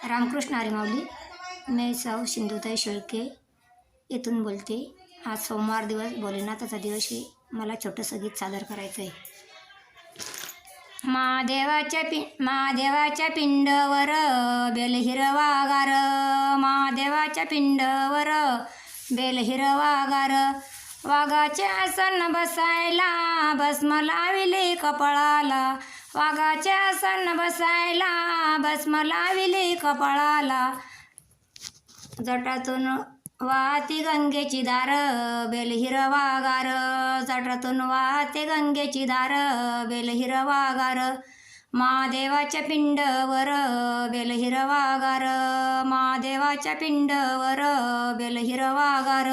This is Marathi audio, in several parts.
रामकृष्ण हरिमावली मी साऊ सिंधुताई शेळके येथून बोलते आज सोमवार दिवस भोलेनाथाचा दिवस आहे. मला छोटंसं गीत सादर करायचं आहे महादेवाच्या पि महादेवाच्या पिंडवर बेल हिरवागार महादेवाच्या पिंडवर बेल हिरवागार वाघाचे आसन बसायला भस्म लाविले कपाळाला. वाघाचे आसन बसायला भस्म लाविले कपाळाला. जटातून वाहते गंगेची दार बेल हिरवागार जटातून वाहते गंगेची दार बेल हिरवागार महादेवाच्या पिंडवर बेल हिरवागार महादेवाच्या पिंडवर बेल हिरवागार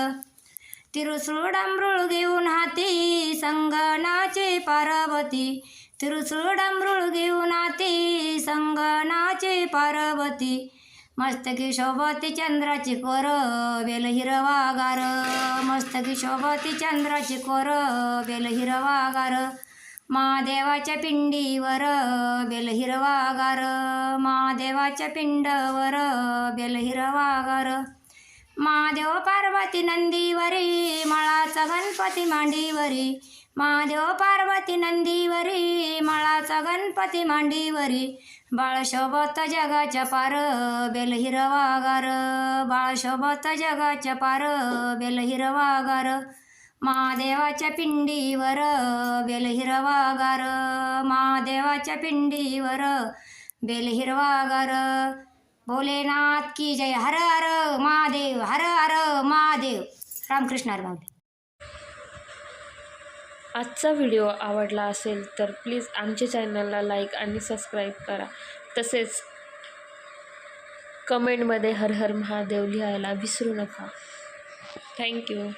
डांबरुळ घेऊन हाती संगनाचे पार्वती. तिरुसुळ घेऊन हाती संगनाचे पार्वती. मस्तकी शोभती चंद्राची कोर बेल हिरवागार मस्तकी शोभती चंद्राची कोर बेल हिरवागार महादेवाच्या पिंडीवर बेल हिरवागार महादेवाच्या पिंडवर बेल हिरवागार महादेव पार्वती नंदीवरी मळाचा गणपती मांडीवरी. महादेव पार्वती नंदीवरी मळाचा गणपती मांडीवरी. बाळशोबत जगाच्या पार बेल हिरवागार बाळशोभत जगाच्या पार बेल हिरवागार महादेवाच्या पिंडीवर बेल हिरवागार महादेवाच्या पिंडीवर बेल हिरवागार भोलेनाथ की जय हर हर. महादेव रामकृष्ण हर आजचा व्हिडिओ आवडला असेल तर प्लीज आमच्या चॅनलला लाईक आणि सबस्क्राईब करा. तसेच कमेंटमध्ये हर हर महादेव लिहायला विसरू नका. थँक्यू.